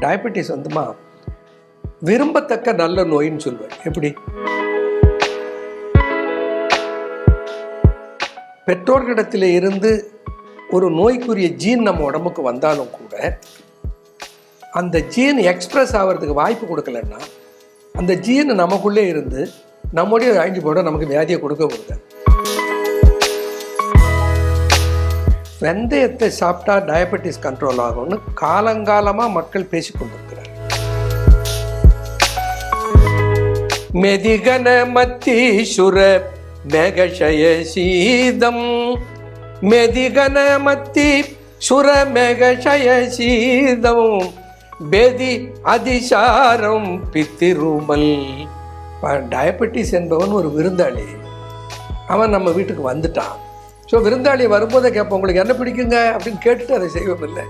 Diabetes வந்துமா? விரும்பத்தக்க நல்ல நோயின்னு சொல்லுவேன் எப்படி? பெற்றோர்களிடத்தில் இருந்து ஒரு நோய்க்குரிய ஜீன் நம்ம உடம்புக்கு வந்தாலும் கூட அந்த ஜீன் எக்ஸ்பிரஸ் ஆகிறதுக்கு வாய்ப்பு கொடுக்கலன்னா அந்த ஜீன் நமக்குள்ளே இருந்து நம்முடைய ஆன்டிபோட நமக்கு வியாதியை கொடுக்க கொடுக்காது. வெந்தயத்தை சாப்பிட்டா டயபெட்டிஸ் கண்ட்ரோல் ஆகும்னு காலங்காலமாக மக்கள் பேசிக்கொண்டிருக்கிறார் மெதிகன மத்தீசுர மேகஷய சீதம். மெதிகன மத்தி சுர மேகஷய சீதம். பேதி அதிசாரம் பித்திருமல். டயபெட்டிஸ் என்பவன் ஒரு விருந்தாளி. அவன் நம்ம வீட்டுக்கு வந்துட்டான். ஸோ விருந்தாளி வரும்போதே கேட்போம் உங்களுக்கு என்ன பிடிக்குங்க? அப்படின்னு கேட்டுட்டு அதை செய்வோம் இல்லை.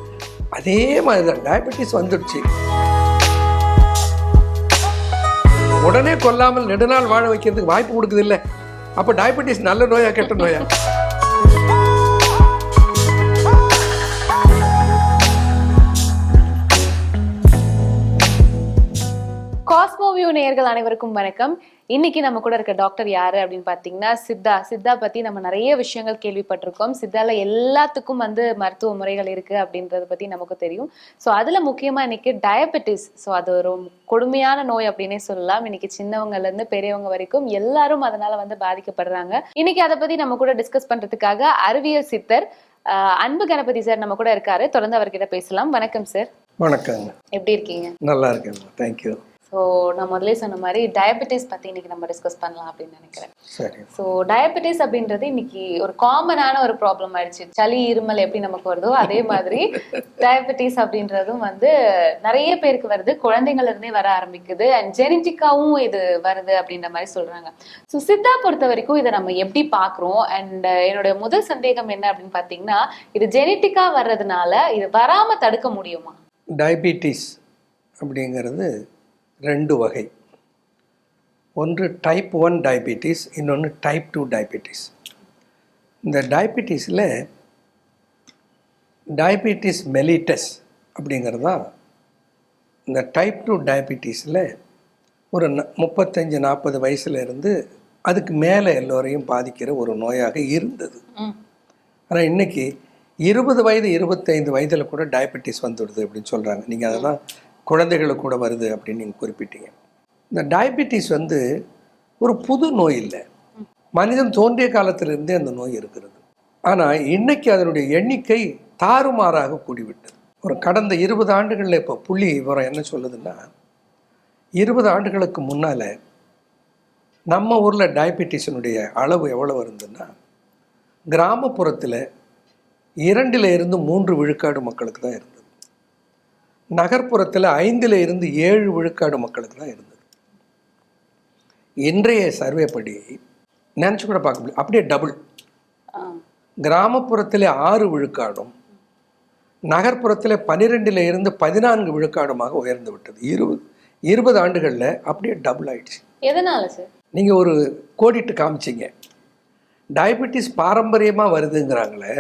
அதே மாதிரி தான் டயபெட்டிஸ் வந்துடுச்சு. உடனே கொல்லாமல் நெடுநாள் வாழ வைக்கிறதுக்கு வாய்ப்பு கொடுக்குது இல்லை. அப்போ டயபெட்டிஸ் நல்ல நோயா கெட்ட நோயா? காஸ்மோவியூ நேயர்கள் அனைவருக்கும் வணக்கம். இன்னைக்கு நம்ம கூட இருக்க டாக்டர் யாரு அப்படின்னு பாத்தீங்கன்னா சித்தா. சித்தா பத்தி நம்ம நிறைய விஷயங்கள் கேள்விப்பட்டிருக்கோம். சித்தால எல்லாத்துக்கும் வந்து மருத்துவ முறைகள் இருக்கு அப்படின்றத பத்தி நமக்கு தெரியும். ஸோ அதுல முக்கியமா இன்னைக்கு டயபெட்டிஸ் ஸோ அது ஒரு கொடுமையான நோய் அப்படின்னே சொல்லலாம். இன்னைக்கு சின்னவங்கல இருந்து பெரியவங்க வரைக்கும் எல்லாரும் அதனால வந்து பாதிக்கப்படுறாங்க. இன்னைக்கு அதை பத்தி நம்ம கூட டிஸ்கஸ் பண்றதுக்காக அறிவியல் சித்தர் அன்பு கணபதி சார் நம்ம கூட இருக்காரு. தொடர்ந்து அவர்கிட்ட பேசலாம். வணக்கம் சார். வணக்கங்க. எப்படி இருக்கீங்க? நல்லா இருக்கேன் தேங்க்யூ ஸோ நான் முதல்ல சொன்ன மாதிரி டயபெட்டிஸ் பத்தி இன்னைக்கு நம்ம டிஸ்கஸ் பண்ணலாம் அப்படின்னு நினைக்கிறேன். ஸோ டயபெட்டிஸ் அப்படின்றது இன்னைக்கு ஒரு காமனான ஒரு ப்ராப்ளம் ஆயிடுச்சு. சளி இருமல் எப்படி நமக்கு வருதோ அதே மாதிரி டயபெட்டிஸ் அப்படின்றதும் வந்து நிறைய பேருக்கு வருது. குழந்தைங்கள்ல இருந்தே வர ஆரம்பிக்குது. அண்ட் ஜெனட்டிக்காவும் இது வருது அப்படின்ற மாதிரி சொல்றாங்க. ஸோ சித்தா பொறுத்த வரைக்கும் இதை நம்ம எப்படி பார்க்குறோம்? அண்ட் என்னோட முதல் சந்தேகம் என்ன அப்படின்னு பார்த்தீங்கன்னா இது ஜெனட்டிக்கா வர்றதுனால இது வராம தடுக்க முடியுமா? டயபிட்டிஸ் அப்படிங்கிறது ரெண்டு வகை. ஒன்று டைப் ஒன் டயபிட்டிஸ் இன்னொன்று டைப் டூ டயபிட்டிஸ் இந்த டயபிட்டிஸில் டயபிட்டிஸ் மெலிட்டஸ் அப்படிங்கிறது தான் இந்த டைப் டூ டயபிட்டிஸில் ஒரு முப்பத்தஞ்சு நாற்பது வயசுல இருந்து அதுக்கு மேலே எல்லோரையும் பாதிக்கிற ஒரு நோயாக இருந்தது. ஆனால் இன்னைக்கு இருபது வயது இருபத்தைந்து வயதில் கூட டயபெட்டிஸ் வந்துடுது அப்படின்னு சொல்கிறாங்க நீங்கள் அதெல்லாம் குழந்தைகளுக்கு கூட வருது அப்படின்னு நீங்கள் குறிப்பிட்டீங்க. இந்த டயபெட்டிஸ் வந்து ஒரு புது நோய் இல்லை. மனிதன் தோன்றிய காலத்திலிருந்தே அந்த நோய் இருக்கிறது. ஆனால் இன்னைக்கு அதனுடைய எண்ணிக்கை தாறுமாறாக கூடிவிட்டது. ஒரு கடந்த இருபது ஆண்டுகளில் இப்போ புள்ளி விவரம் என்ன சொல்லுதுன்னா இருபது ஆண்டுகளுக்கு முன்னால் நம்ம ஊரில் டயபெட்டிஸினுடைய அளவு எவ்வளோ இருந்ததுன்னா கிராமப்புறத்தில் இரண்டில் இருந்து மூன்று விழுக்காடு மக்களுக்கு தான் இருந்தது. நகர்ப்புறத்தில் ஐந்தில் இருந்து ஏழு விழுக்காடு மக்களுக்கு தான் இருந்தது. இன்றைய சர்வே படி நினச்சி கூட பார்க்க முடியும் அப்படியே டபுள் கிராமப்புறத்தில் ஆறு விழுக்காடும் நகர்ப்புறத்தில் பன்னிரெண்டில் இருந்து பதினான்கு விழுக்காடுமாக உயர்ந்து விட்டது. இருபது இருபது ஆண்டுகளில் அப்படியே டபுள் ஆயிடுச்சு. எதனால சார் நீங்கள் ஒரு கோடிட்டு காமிச்சிங்க. டயபெட்டிஸ் பாரம்பரியமாக வருதுங்கிறாங்களே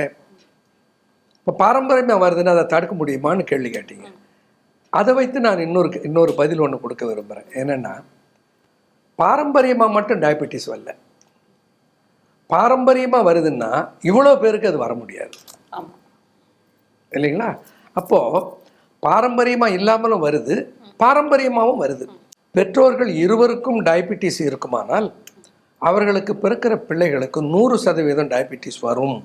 இப்போ பாரம்பரியமாக வருதுன்னா அதை தடுக்க முடியுமான்னு கேள்வி கேட்டீங்க. அதை வைத்து நான் இன்னொரு இன்னொரு பதில் ஒன்று கொடுக்க விரும்புகிறேன் என்னென்னா பாரம்பரியமாக மட்டும் டயபெட்டிஸ் வரல. பாரம்பரியமாக வருதுன்னா இவ்வளோ பேருக்கு அது வர முடியாது. இல்லைங்களா? அப்போது பாரம்பரியமாக இல்லாமலும் வருது பாரம்பரியமாகவும் வருது. பெற்றோர்கள் இருவருக்கும் டயபெட்டிஸ் இருக்குமானால் அவர்களுக்கு பிறக்கிற பிள்ளைகளுக்கு நூறு சதவீதம் டயபெட்டிஸ் வரும்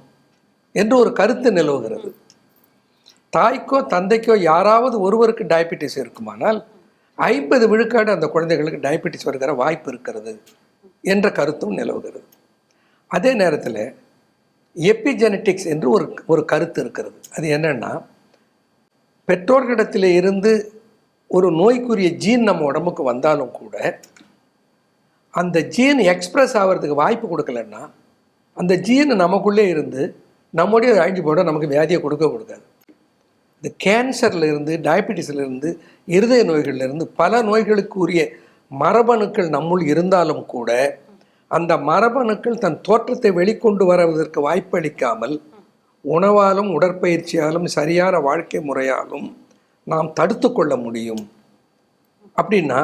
என்று ஒரு கருத்து நிலவுகிறது. தாய்க்கோ தந்தைக்கோ யாராவது ஒருவருக்கு டயபெட்டிஸ் இருக்குமானால் ஐம்பது விழுக்காடு அந்த குழந்தைகளுக்கு டயபெட்டிஸ் வருகிற வாய்ப்பு இருக்கிறது என்ற கருத்தும் நிலவுகிறது. அதே நேரத்தில் எபிஜெனட்டிக்ஸ் என்று ஒரு ஒரு கருத்து இருக்கிறது. அது என்னென்னா பெற்றோர்களிடத்தில் இருந்து ஒரு நோய்க்குரிய ஜீன் நம்ம உடம்புக்கு வந்தாலும் கூட அந்த ஜீன் எக்ஸ்பிரஸ் ஆகிறதுக்கு வாய்ப்பு கொடுக்கலன்னா அந்த ஜீன் நமக்குள்ளே இருந்து நம்முடைய ஆன்டிபோட நமக்கு வியாதியை கொடுக்க கொடுக்காது. இந்த கேன்சர்ல இருந்து டயபெட்டிஸ்ல இருந்து இருதய நோய்கள்ல இருந்து பல நோய்களுக்கு உரிய மரபணுக்கள் நம்முள் இருந்தாலும் கூட அந்த மரபணுக்கள் தன் தோற்றத்தை வெளிக்கொண்டு வருவதற்கு வாய்ப்பளிக்காமல் உணவாலும் உடற்பயிற்சியாலும் சரியான வாழ்க்கை முறையாலும் நாம் தடுத்து கொள்ள முடியும். அப்படின்னா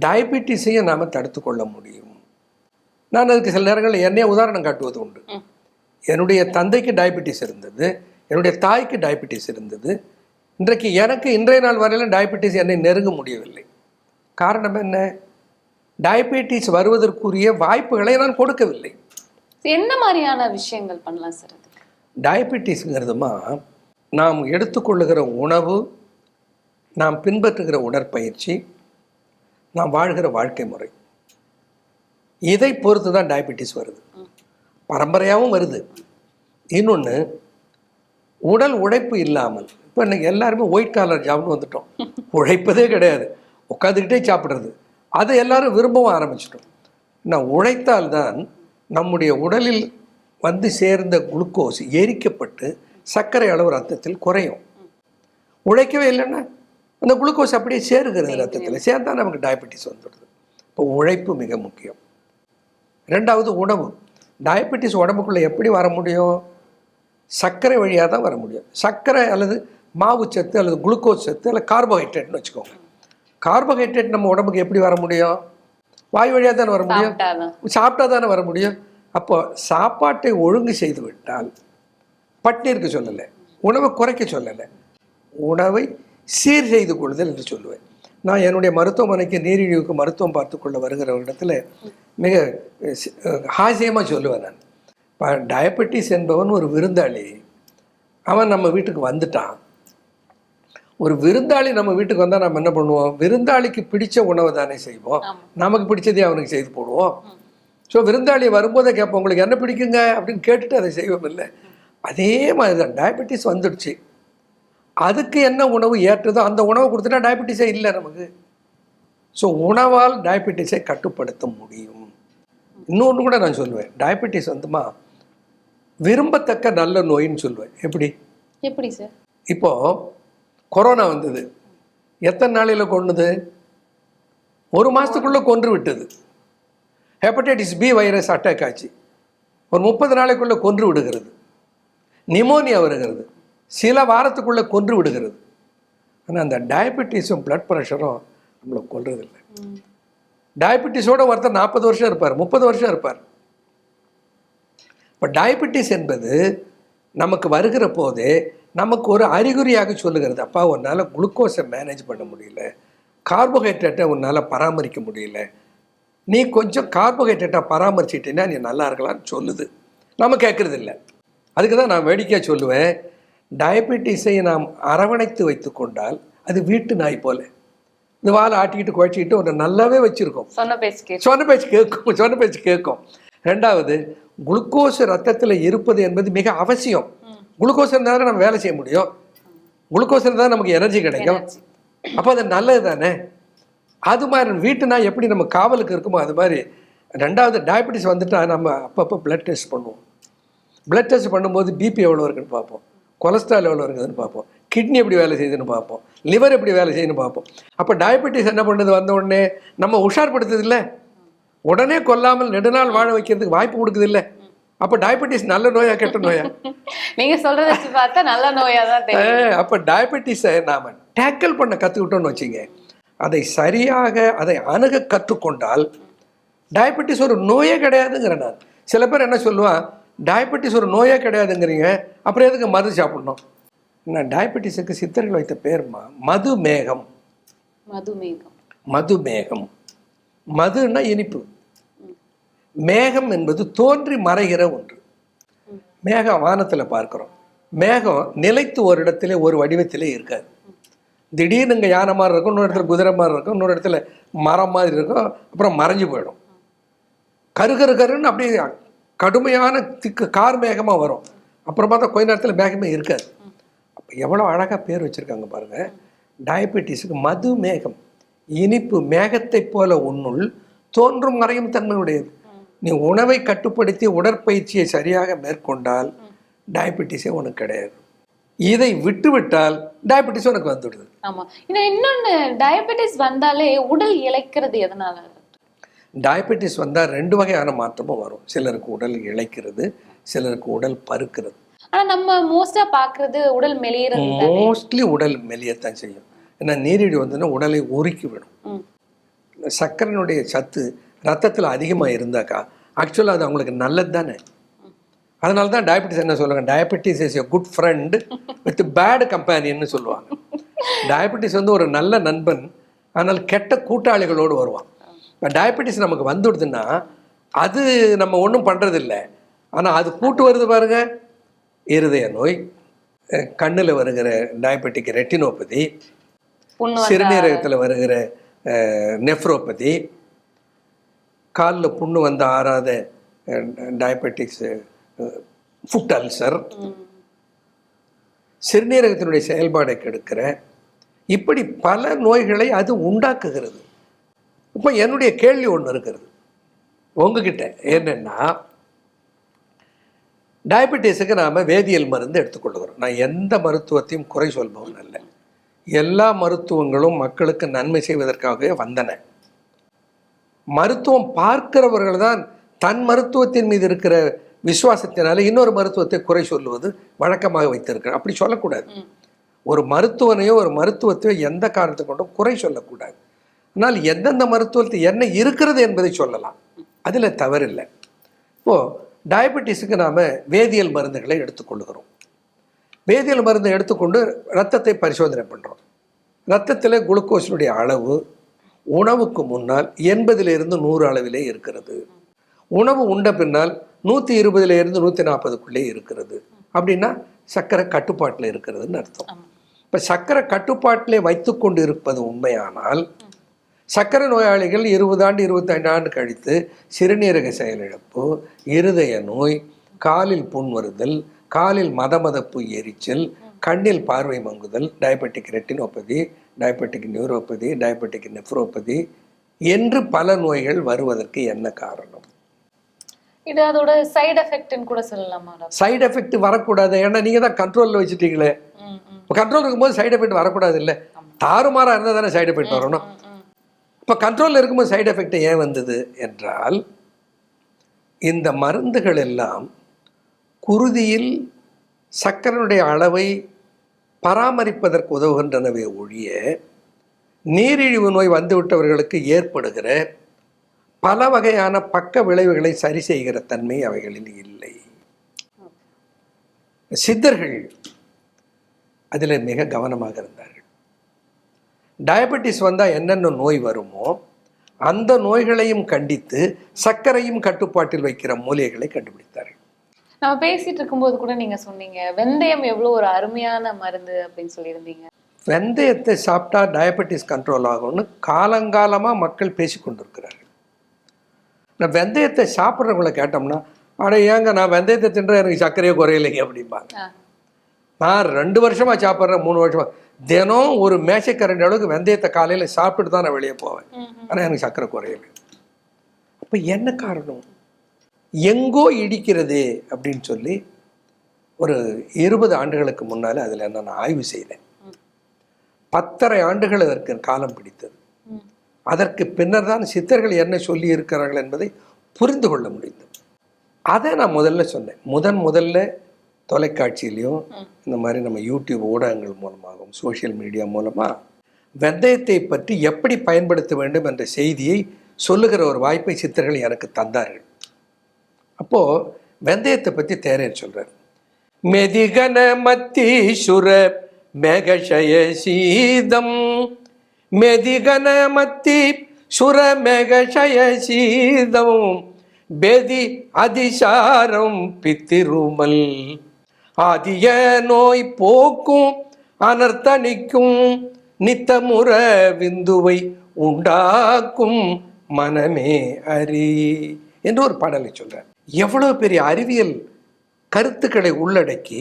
டயபெட்டிஸையும் நாம் தடுத்து கொள்ள முடியும். நான் அதுக்கு சில நேரங்களில் என்னைய உதாரணம் காட்டுவது உண்டு. என்னுடைய தந்தைக்கு டயபெட்டிஸ் இருந்தது என்னுடைய தாய்க்கு டயபெட்டிஸ் இருந்தது இன்றைக்கு எனக்கு இன்றைய நாள் வரையிலும் டயபெட்டிஸ் என்னை நெருங்க முடியவில்லை. காரணம் என்ன? டயபெட்டிஸ் வருவதற்குரிய வாய்ப்புகளை நான் கொடுக்கவில்லை. என்ன மாதிரியான விஷயங்கள் பண்ணலாம் சார் டயபெட்டிஸ்ங்கிறதுமா நாம் எடுத்துக்கொள்ளுகிற உணவு நாம் பின்பற்றுகிற உடற்பயிற்சி நாம் வாழ்கிற வாழ்க்கை முறை. இதை பொறுத்து தான் டயபெட்டிஸ் வருது பரம்பரையாகவும் வருது. இன்னொன்று உடல் உழைப்பு இல்லாமல் இப்போ இன்னைக்கு எல்லாருமே ஒயிட் காலர் ஜாப்னு வந்துட்டோம். உழைப்பதே கிடையாது. உட்காந்துக்கிட்டே சாப்பிட்றது. அதை எல்லாரும் விரும்பவும் ஆரம்பிச்சிட்டோம். நான் உழைத்தால்தான் நம்முடைய உடலில் வந்து சேர்ந்த குளுக்கோஸ் எரிக்கப்பட்டு சர்க்கரை அளவு ரத்தத்தில் குறையும். உழைக்கவே இல்லைன்னா அந்த குளுக்கோஸ் அப்படியே சேருகிறது ரத்தத்தில். சேர்ந்தா நமக்கு டயபெட்டிஸ் வந்துடுது. இப்போ உழைப்பு மிக முக்கியம். ரெண்டாவது உணவு. டயபெட்டிஸ் உடம்புக்குள்ளே எப்படி வர முடியும்? சர்க்கரை வழியாக தான் வர முடியும். சர்க்கரை அல்லது மாவு சத்து அல்லது குளுக்கோஸ் சத்து அல்லது கார்போஹைட்ரேட்னு வச்சுக்கோங்க. கார்போஹைட்ரேட் நம்ம உடம்புக்கு எப்படி வர முடியும்? வாய் வழியாக தானே வர முடியும்? சாப்பிட்டா தானே வர முடியும்? அப்போ சாப்பாட்டை ஒழுங்கு செய்து விட்டால் பட்டினி இருக்க சொல்லலை உணவை குறைக்க சொல்லலை உணவை சீர் செய்து கொள்ளுதல் என்று சொல்லுவேன். நான் என்னுடைய மருத்துவமனைக்கு நீரிழிவுக்கு மருத்துவம் பார்த்துக்கொள்ள வருகிற இடத்துல மிக ஹாசியமாக சொல்லுவேன் நான். இப்போ டயபெட்டிஸ் என்பவன் ஒரு விருந்தாளி. அவன் நம்ம வீட்டுக்கு வந்துட்டான். ஒரு விருந்தாளி நம்ம வீட்டுக்கு வந்தால் நம்ம என்ன பண்ணுவோம்? விருந்தாளிக்கு பிடிச்ச உணவை தானே செய்வோம். நமக்கு பிடிச்சதே அவனுக்கு செய்து போடுவோம். ஸோ விருந்தாளி வரும்போதே கேட்போம் உங்களுக்கு என்ன பிடிக்குங்க? அப்படின்னு கேட்டுட்டு அதை செய்வோம் இல்லை. அதே மாதிரி தான் டயபெட்டிஸ் வந்துடுச்சு. அதுக்கு என்ன உணவு ஏற்றதோ அந்த உணவை கொடுத்துட்டா டயபெட்டிஸே இல்லை நமக்கு. ஸோ உணவால் டயபெட்டிஸை கட்டுப்படுத்த முடியும். இன்னொன்று கூட நான் சொல்லுவேன். டயபெட்டிஸ் வந்துமா? விரும்பத்தக்க நல்ல நோயின்னு சொல்லுவேன். எப்படி? எப்படி சார் இப்போ கொரோனா வந்தது. எத்தனை நாளையில் கொண்டுது ஒரு மாதத்துக்குள்ளே கொன்று விட்டது ஹெப்படைட்டிஸ் பி வைரஸ் அட்டாக் ஆச்சு. ஒரு முப்பது நாளைக்குள்ளே கொன்று விடுகிறது நிமோனியா வருகிறது. சில வாரத்துக்குள்ளே கொன்று விடுகிறது ஆனால் அந்த டயபெட்டிஸும் பிளட் ப்ரெஷரும் நம்மளை கொல்றதில்லை. டயபெட்டிஸோட ஒருத்தர் நாற்பது வருஷம் இருப்பார் முப்பது வருஷம் இருப்பார். இப்போ டயபெட்டிஸ் என்பது நமக்கு வருகிற போதே நமக்கு ஒரு அறிகுறியாக சொல்லுகிறது. அப்பா உன்னால் குளுக்கோஸை மேனேஜ் பண்ண முடியல. கார்போஹைட்ரேட்டை உன்னால் பராமரிக்க முடியல. நீ கொஞ்சம் கார்போஹைட்ரேட்டை பராமரிச்சிட்டேன்னா நீ நல்லா இருக்கலாம்னு சொல்லுது. நம்ம கேட்குறது இல்லை. அதுக்கு தான் நான் வேடிக்கையாக சொல்லுவேன். டயபெட்டிஸை நாம் அரவணைத்து வைத்து கொண்டால் அது வீட்டு நாய் போல. இந்த வாழை ஆட்டிக்கிட்டு குழச்சிக்கிட்டு உன்னை நல்லாவே வச்சுருக்கோம். சொன்ன பேச்சு சொன்ன பேச்சு கேட்கும். சொன்ன பேச்சு கேட்கும். ரெண்டாவது குளுக்கோஸ் ரத்தத்தில் இருப்பது என்பது மிக அவசியம். குளுக்கோஸ் இருந்தால் தானே நம்ம வேலை செய்ய முடியும்? குளுக்கோஸ் இருந்தால் நமக்கு எனர்ஜி கிடைக்கும். அப்போ அது நல்லது தானே? அது மாதிரி வீட்டு நாய் எப்படி நம்ம காவலுக்கு இருக்குமோ அது மாதிரி ரெண்டாவது டயபெட்டிஸ் வந்துட்டா நம்ம அப்பப்போ பிளட் டெஸ்ட் பண்ணுவோம். பிளட் டெஸ்ட் பண்ணும்போது பிபி எவ்வளோ இருக்குன்னு பார்ப்போம். கொலஸ்ட்ரால் எவ்வளோ இருக்குதுன்னு பார்ப்போம். கிட்னி எப்படி வேலை செய்யுதுன்னு பார்ப்போம். லிவர் எப்படி வேலை செய்யுதுன்னு பார்ப்போம். அப்போ டயபெட்டிஸ் என்ன பண்ணுது? வந்த உடனே நம்ம உஷார்படுத்துது இல்லை? உடனே கொல்லாமல் நெடுநாள் வாழ வைக்கிறதுக்கு வாய்ப்பு கொடுக்குது இல்லை? அப்போ டயபெட்டிஸ் நல்ல நோயா கெட்ட நோயா? நீங்க சொல்றத வச்சு பார்த்தா நல்ல நோயா தான் தெரியும். அப்போ டயபெட்டிஸை நாம் டேக்கிள் பண்ண கற்றுக்கிட்டோம்னு வச்சுங்க. அதை சரியாக அதை அணுக கற்றுக்கொண்டால் டயபெட்டிஸ் ஒரு நோயே கிடையாதுங்கிறேன் நான். சில பேர் என்ன சொல்லுவான்? டயபெட்டிஸ் ஒரு நோயே கிடையாதுங்கிறீங்க அப்புறம் எதுக்கு மது சாப்பிடணும்? நான் டயபெட்டிஸுக்கு சித்தர்கள் வைத்த பேர்மா மதுமேகம். மதுமேகம். மதுமேகம். மதுன்னா இனிப்பு. மேகம் என்பது தோன்றி மறைகிற ஒன்று. மேகம் வானத்தில் பார்க்குறோம். மேகம் நிலைத்து ஒரு இடத்துல ஒரு வடிவத்திலே இருக்காது. திடீர்னு இங்கே யானை மாதிரி இருக்கும் இன்னொரு இடத்துல குதிரை மாதிரி இருக்கும் இன்னொரு இடத்துல மரம் மாதிரி இருக்கும் அப்புறம் மறைஞ்சு போயிடும். கரு கரு கருன்னு அப்படியே கடுமையான திக்கு கார் மேகமாக வரும். அப்புறம் பார்த்தா கொஞ்ச நேரத்தில் மேகமே இருக்காது. அப்போ எவ்வளோ அழகாக பேர் வச்சுருக்காங்க பாருங்கள் டயபெட்டிஸுக்கு மது மேகம் இனிப்பு மேகத்தைப் போல உன்னுள் தோன்றும் மறையும் தன்மையுடையது. நீ உணவை கட்டுப்படுத்தி உடற்பயிற்சியை சரியாக மேற்கொண்டால் டயபெட்டிஸே உனக்கு கிடையாது. இதை விட்டுவிட்டால் டயபெட்டிஸ் உனக்கு வந்துடுது. ஆமா. இன்னும் இன்னொன்னு டயபெட்டிஸ் வந்தாலே உடல் இளைக்கிறது எதனால? டயபெட்டிஸ் வந்தால் ரெண்டு வகையான மாற்றமும் வரும். சிலருக்கு உடல் இளைக்கிறது சிலருக்கு உடல் பருக்கிறது. ஆனா நம்ம மோஸ்டா பாக்குறது உடல் மெலியறது மோஸ்ட்லி உடல் மெலியத்தான் செய்யும். ஏன்னா நீரிழிவு வந்துன்னா உடலை உருக்கி விடும். சர்க்கரையினுடைய சத்து ரத்தத்தில் அதிகமாக இருந்தாக்கா ஆக்சுவலாக அது அவங்களுக்கு நல்லது தானே? அதனால தான் டயபெட்டிஸ் என்ன சொல்லுவாங்க diabetes is a good friend with bad கம்பேனியன்னு சொல்லுவாங்க. டயபெட்டிஸ் வந்து ஒரு நல்ல நண்பன் ஆனால் கெட்ட கூட்டாளிகளோடு வருவான். இப்போ டயபெட்டிஸ் நமக்கு வந்துடுதுன்னா அது நம்ம ஒன்றும் பண்ணுறதில்ல ஆனால் அது கூட்டு வருது பாருங்க. இருதய நோய் கண்ணில் வருகிற டயபெட்டிக் ரெட்டினோபதி சிறுநீரகத்தில் வருகிற நெஃப்ரோபதி காலில் புண்ணு வந்து ஆறாத டயபெட்டிக்ஸ் ஃபுட் அல்சர். சிறுநீரகத்தினுடைய செயல்பாடை கெடுக்கிற. இப்படி பல நோய்களை அது உண்டாக்குகிறது. இப்போ என்னுடைய கேள்வி ஒன்று இருக்கிறது உங்ககிட்ட என்னன்னா டயபெட்டிஸுக்கு நாம் வேதியியல் மருந்து எடுத்துக்கொள்கிறோம். நான் எந்த மருத்துவத்தையும் குறை சொல்பவன் அல்ல. எல்லா மருத்துவங்களும் மக்களுக்கு நன்மை செய்வதற்காகவே வந்தன. மருத்துவம் பார்க்கிறவர்கள் தான் தன் மருத்துவத்தின் மீது இருக்கிற விசுவாசத்தினால இன்னொரு மருத்துவத்தை குறை சொல்லுவது வழக்கமாக வைத்திருக்கிறார். அப்படி சொல்லக்கூடாது. ஒரு மருத்துவனையோ ஒரு மருத்துவத்தையோ எந்த காரணத்தை கொண்டும் குறை சொல்லக்கூடாது. ஆனால் எந்தெந்த மருத்துவத்தில் என்ன இருக்கிறது என்பதை சொல்லலாம். அதில் தவறில்லை. இப்போது டயபெட்டிஸுக்கு நாம் வேதியியல் மருந்துகளை எடுத்துக்கொள்கிறோம் வேதியியல் மருந்து எடுத்துக்கொண்டு ரத்தத்தை பரிசோதனை பண்ணுறோம் ரத்தத்தில் குளுக்கோஸினுடைய அளவு உணவுக்கு முன்னால் எண்பதிலிருந்து நூறு அளவிலே இருக்கிறது. உணவு உண்ட பின்னால் நூற்றி இருபதுல இருந்து நூற்றி நாற்பதுக்குள்ளே இருக்கிறது. அப்படின்னா சர்க்கரை கட்டுப்பாட்டில் இருக்கிறதுன்னு அர்த்தம். இப்போ சர்க்கரை கட்டுப்பாட்டிலே வைத்துக்கொண்டு இருப்பது உண்மையானால் சர்க்கரை நோயாளிகள் இருபது ஆண்டு இருபத்தைந்து ஆண்டு கழித்து சிறுநீரக செயலிழப்பு இருதய நோய் காலில் புண் வருதல் காலில் மதமதப்பு எரிச்சல் கண்ணில் பார்வை மங்குதல் diabetic retinopathy diabetic neuropathy diabetic nephropathy என்று பல நோய்கள் வருவதற்கு என்ன காரணம்? இது அதோட சைடு எஃபெக்ட்னு கூட சொல்லலாமா சைடு எஃபெக்ட் வரக்கூடாது. ஏன்னா நீங்கள் தான் கண்ட்ரோலில் வச்சுட்டீங்களே. கண்ட்ரோல் இருக்கும்போது சைடு எஃபெக்ட் வரக்கூடாது இல்லை? தாறுமாறாக இருந்தால் தானே சைடு எஃபெக்ட் வரணும். இப்போ கண்ட்ரோலில் இருக்கும்போது சைடு எஃபெக்ட் ஏன் வந்தது என்றால் இந்த மருந்துகள் எல்லாம் குருதியில் சர்க்கரையுடைய அளவை பராமரிப்பதற்கு உதவுகின்றனவே ஒழிய நீரிழிவு நோய் வந்துவிட்டவர்களுக்கு ஏற்படுகிற பல வகையான பக்க விளைவுகளை சரி செய்கிற தன்மை அவைகளில் இல்லை. சித்தர்கள் அதில் மிக கவனமாக இருந்தார்கள். டயபெட்டிஸ் வந்தால் என்னென்ன நோய் வருமோ அந்த நோய்களையும் கண்டித்து சர்க்கரையும் கட்டுப்பாட்டில் வைக்கிற மூலிகைகளை கண்டுபிடித்தார்கள். நம்ம பேசிட்டு இருக்கும்போது கூட நீங்க சொன்னீங்க வெந்தயம் எவ்வளவு ஒரு அருமையான மருந்து அப்படின்னு சொல்லியிருந்தீங்க. வெந்தயத்தை சாப்பிட்டா டயபெட்டிஸ் கண்ட்ரோல் ஆகும்னு காலங்காலமாக மக்கள் பேசி கொண்டிருக்கிறார்கள். நான் வெந்தயத்தை சாப்பிட்றவங்கள கேட்டோம்னா அட ஏங்க நான் வெந்தயத்தை தின்ற எனக்கு சர்க்கரையே குறையலைங்க அப்படிம்பாங்க. நான் ரெண்டு வருஷமா சாப்பிட்றேன் மூணு வருஷமா. தினம் ஒரு மேசைக்கரண்டி அளவுக்கு வெந்தயத்தை காலையில் சாப்பிட்டுட்டு தான் நான் வெளியே போவேன். ஆனால் எனக்கு சர்க்கரை குறையலை. அப்போ என்ன காரணம்? எங்கோ இடிக்கிறதே அப்படின்னு சொல்லி ஒரு இருபது ஆண்டுகளுக்கு முன்னால் அதில் நான் ஆய்வு செய்தேன். பத்தரை ஆண்டுகள் அதற்கு காலம் பிடித்தது. அதற்கு பின்னர் தான் சித்தர்கள் என்ன சொல்லி இருக்கிறார்கள் என்பதை புரிந்து கொள்ள முடிந்தது அதை நான் முதல்ல சொன்னேன் முதன் முதல்ல தொலைக்காட்சியிலையும். இந்த மாதிரி நம்ம யூடியூப் ஊடகங்கள் மூலமாகவும் சோஷியல் மீடியா மூலமாக வெந்தயத்தை பற்றி எப்படி பயன்படுத்த வேண்டும் என்ற செய்தியை சொல்லுகிற ஒரு வாய்ப்பை சித்தர்கள் எனக்கு தந்தார்கள் அப்போது வெந்தயத்தை பற்றி தேரர் சொல்கிறார் மெதிகன மத்தீஸ்வர மேகஷய சீதம். மெதிகன மத்தி சுர மேகஷய சீதம். பெதி அதிசாரம் பித்திருமல். ஆதிய நோய் போக்கும் அனர்த்தணிக்கும் நித்தமுற விந்துவை உண்டாக்கும் மனமே அறி என்று ஒரு பாடலை சொல்கிறார் எவ்வளவு பெரிய அறிவியல் கருத்துக்களை உள்ளடக்கி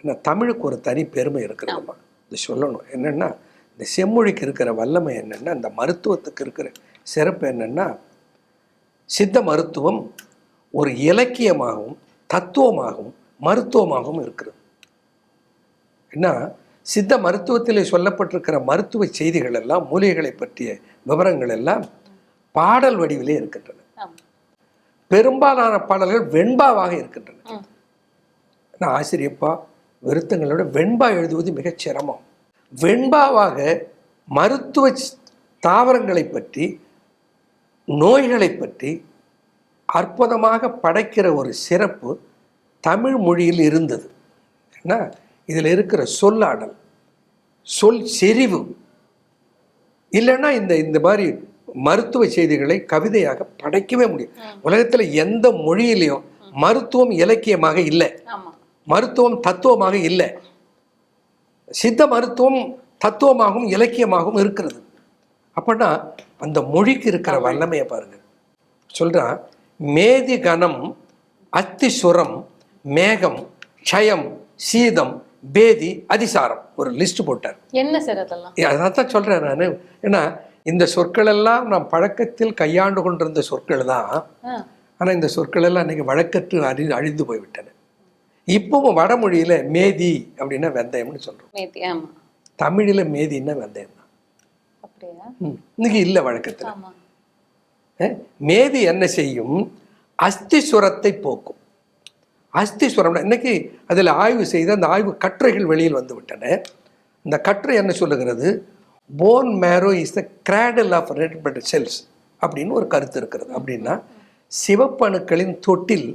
என்ன தமிழுக்கு ஒரு தனி பெருமை இருக்கிறதுமா இது சொல்லணும். என்னன்னா இந்த செம்மொழிக்கு இருக்கிற வல்லமை என்னன்னா இந்த மருத்துவத்துக்கு இருக்கிற சிறப்பு என்னன்னா சித்த மருத்துவம் ஒரு இலக்கியமாகவும் தத்துவமாகவும் மருத்துவமாகவும் இருக்கிறது. என்ன சித்த மருத்துவத்திலே சொல்லப்பட்டிருக்கிற மருத்துவ செய்திகள் எல்லாம் மூலிகைகளை பற்றிய விவரங்கள் எல்லாம் பாடல் வடிவிலே இருக்கின்றன. பெரும்பாலான பாடல்கள் வெண்பாவாக இருக்கின்றன. நான் ஆசிரியப்பா விருத்தங்களோட வெண்பா எழுதுவது மிகச் சிரமம். வெண்பாவாக மருத்துவ தாவரங்களை பற்றி நோய்களை பற்றி அற்புதமாக படைக்கிற ஒரு சிறப்பு தமிழ் மொழியில் இருந்தது. என்ன இதில் இருக்கிற சொல்லாடல் சொல் செறிவு இல்லைன்னா இந்த இந்த மாதிரி மருத்துவ செய்திகளை கவிதையாக படைக்கவே முடியும். உலகத்தில் எந்த மொழியிலையும் மருத்துவம் இலக்கியமாக இல்லை. மருத்துவம் தத்துவமாக இல்லை. சித்த மருத்துவம் தத்துவமாகவும் இலக்கியமாகவும் இருக்கிறது. அப்படின்னா அந்த மொழிக்கு இருக்கிற வல்லமையை பாருங்க. சொல்றான் மேதி கணம் அத்திசுரம் மேகம் க்ஷயம் சீதம் பேதி அதிசாரம். ஒரு லிஸ்ட் போட்டார். என்ன சார் அதெல்லாம்? அதான் தான் சொல்கிறேன் நான். ஏன்னா இந்த சொற்கள் எல்லாம் நாம் பழக்கத்தில் கையாண்டு கொண்டிருந்த சொற்கள் தான். ஆனால் இந்த சொற்கள் எல்லாம் இன்னைக்கு வழக்கற்று அழி அழிந்து போய்விட்டன. இப்பவும் வடமொழியில் மேதி அப்படின்னா வெந்தயம்னு சொல்கிறோம் தமிழில் மேதின்னா வெந்தயம் தான். இன்னைக்கு இல்லை வழக்கத்தில். மேதி என்ன செய்யும்? அஸ்தி சுரத்தை போக்கும். அஸ்தி சுரம் இன்னைக்கு அதில் ஆய்வு செய்து அந்த ஆய்வு கட்டுரைகள் வெளியில் வந்து விட்டன. இந்த கட்டுரை என்ன சொல்லுகிறது? Bone marrow is the cradle of red blood cells அப்படின்னு ஒரு கருத்து இருக்கிறது. அப்படின்னா சிவப்பணுக்களின் தொட்டில்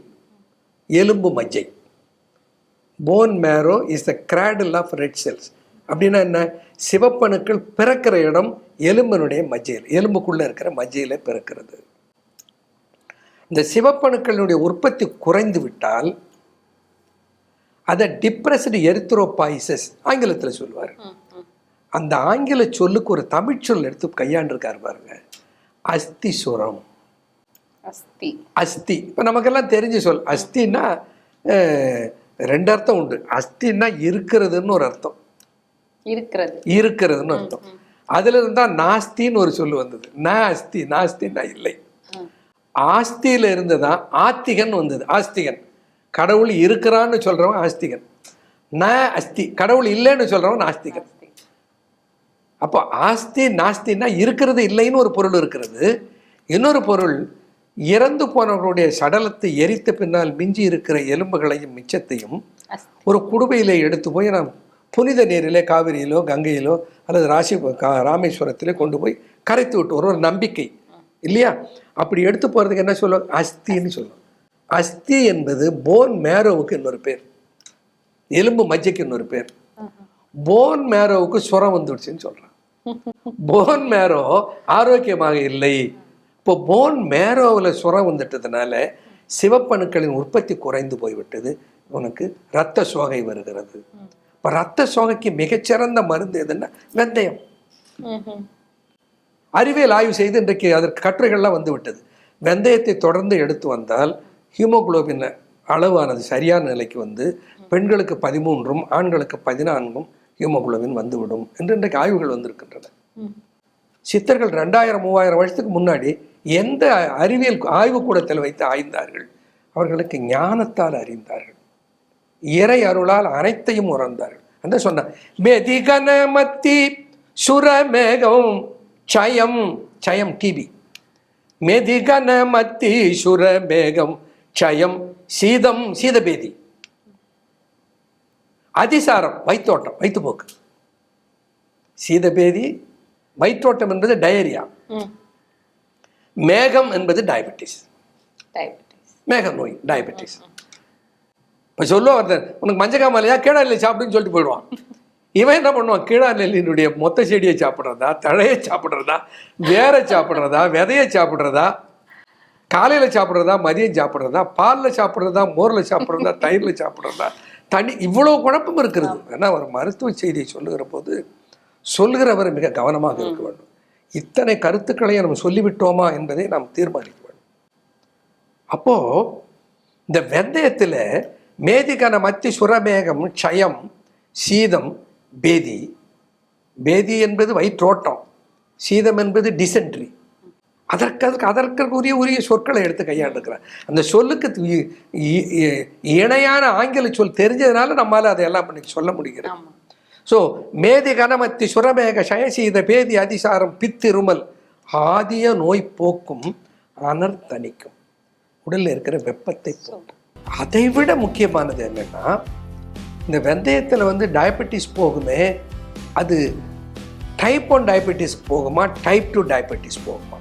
எலும்பு மஜ்ஜை. Bone marrow is the cradle of red cells அப்படின்னா என்ன? சிவப்பணுக்கள் பிறக்கிற இடம் எலும்பினுடைய மஜ்ஜையில் எலும்புக்குள்ளே இருக்கிற மஜ்ஜையில் பிறக்கிறது. இந்த சிவப்பணுக்களினுடைய உற்பத்தி குறைந்து விட்டால் அதை டிப்ரெஸ்டு எரித்ரோபாய்சஸ் ஆங்கிலத்தில் சொல்லுவார் அந்த ஆங்கில சொல்லுக்கு ஒரு தமிழ் சொல் எடுத்து கையாண்டிருக்கார் பாருங்க. அஸ்தி சுரம். அஸ்தி. அஸ்தி. இப்போ நமக்கெல்லாம் தெரிஞ்ச சொல். அஸ்தின்னா ரெண்டு அர்த்தம் உண்டு. அஸ்தின்னா இருக்கிறதுன்னு ஒரு அர்த்தம். இருக்கிறது. இருக்கிறதுன்னு அர்த்தம். அதுல இருந்தா நாஸ்தின்னு ஒரு சொல்லு வந்தது. ந அஸ்தி நாஸ்தின்னா இல்லை. ஆஸ்தியில இருந்துதான் ஆஸ்திகன் வந்தது. ஆஸ்திகன். கடவுள் இருக்கிறான்னு சொல்றவன் ஆஸ்திகன். ந அஸ்தி. கடவுள் இல்லைன்னு சொல்றவன் நாஸ்திகன் அஸ்தி. அப்போ ஆஸ்தி நாஸ்தின்னா இருக்கிறது இல்லைன்னு ஒரு பொருள் இருக்கிறது. இன்னொரு பொருள் இறந்து போனவர்களுடைய சடலத்தை எரித்த பின்னால் மிஞ்சி இருக்கிற எலும்புகளையும் மிச்சத்தையும் ஒரு குடுவையிலே எடுத்து போய் நாம் புனித நீரிலே காவிரியிலோ கங்கையிலோ அல்லது ராசி ராமேஸ்வரத்திலே கொண்டு போய் கரைத்து விட்டு வரும் ஒரு நம்பிக்கை. இல்லையா? அப்படி எடுத்து போகிறதுக்கு என்ன சொல்லுவோம் அஸ்தின்னு சொல்லுவோம் அஸ்தி என்பது போன் மேரோவுக்கு இன்னொரு பேர். எலும்பு மஜ்ஜைக்கு இன்னொரு பேர். போன் மேரோவுக்கு சுரம் வந்துடுச்சுன்னு சொல்கிறான் போன் மேரோ ஆரோக்கியமாக இல்லை. இப்போ போன் மேரோவில் சுரம் வந்துட்டதுனால சிவப்பணுக்களின் உற்பத்தி குறைந்து போய்விட்டது. உனக்கு இரத்த சோகை வருகிறது. இப்போ ரத்த சோகைக்கு மிகச்சிறந்த மருந்து எதுன்னா வெந்தயம். அறிவியல் ஆய்வு செய்து இன்றைக்கு அதற்கு கட்டுரைகள்லாம் வந்து விட்டது. வெந்தயத்தை தொடர்ந்து எடுத்து வந்தால் ஹீமோகுளோபின் அளவானது சரியான நிலைக்கு வந்து பெண்களுக்கு பதிமூன்றும் ஆண்களுக்கு பதினான்கும் ஹீமோகுளோபின் வந்துவிடும் என்று இன்றைக்கு ஆய்வுகள் வந்திருக்கின்றன. சித்தர்கள் ரெண்டாயிரம் மூவாயிரம் வருஷத்துக்கு முன்னாடி எந்த அறிவியல் ஆய்வுக்கூடத்தில் வைத்து ஆய்ந்தார்கள்? அவர்களுக்கு ஞானத்தால் அறிந்தார்கள். இறை அருளால் அனைத்தையும் உணர்ந்தார்கள். அந்த சொன்னார் மெதிகனமத்தி சுரமேகம் சயம் சயம் டிவி மெதிகனமத்தி சுரமேகம் சயம் சீதம் சீதபேதி. அதிசாரம் வயிற்றோட்டம் வயிற்றுப்போக்கு சீதபேதி வயிற்றோட்டம் என்பது டயரியா. மேகம் என்பது டயபெட்டிஸ் Diabetes. மேக நோய் டயபெட்டிஸ் இப்போ சொல்லுவா ஒருத்தன் உனக்கு மஞ்சக்காமலையா கீழா இல்லை சாப்பிடுன்னு சொல்லிட்டு போயிடுவான். இவன் என்ன பண்ணுவான்? கீழா நெல்லினுடைய மொத்த செடியை சாப்பிட்றதா தழையை சாப்பிட்றதா வேற சாப்பிட்றதா விதையை சாப்பிட்றதா காலையில் சாப்பிட்றதா மதியம் சாப்பிட்றதா பாலில் சாப்பிட்றதா மோரில் சாப்பிட்றதா தயிரில் சாப்பிட்றதா தண்ணி இவ்வளோ குழப்பம் இருக்கிறது. ஏன்னா ஒரு மருத்துவ செய்தியை சொல்லுகிற போது சொல்லுகிறவர் மிக கவனமாக இருக்க வேண்டும். இத்தனை கருத்துக்களையும் நம்ம சொல்லிவிட்டோமா என்பதை நாம் தீர்மானிக்க வேண்டும். அப்போ இந்த வெந்தயத்தில் மேதிகன மத்தி சுரமேகம் க்ஷயம் சீதம் பேதி. பேதி என்பது வயிற்றோட்டம். சீதம் என்பது டிசென்ட்ரி அதற்கு அதற்கு அதற்குரிய உரிய சொற்களை எடுத்து கையாண்டுக்கிறார் அந்த சொல்லுக்கு இணையான ஆங்கில சொல் தெரிஞ்சதுனால நம்மால அதையெல்லாம் பண்ணி சொல்ல முடிகிறது. ஸோ மேதி கனமத்தி சுரமேக சயசீத பேதி அதிசாரம் பித்திருமல் ஆதிய நோய் போக்கும் அனர்த்தணிக்கும் உடலில் இருக்கிற வெப்பத்தை போக்கும். அதை விட முக்கியமானது என்னன்னா இந்த வெந்தயத்தில் வந்து டயபெட்டிஸ் போகுமே அது டைப் ஒன் டயபெட்டிஸ் போகுமா டைப் டூ டயபெட்டிஸ் போகுமா?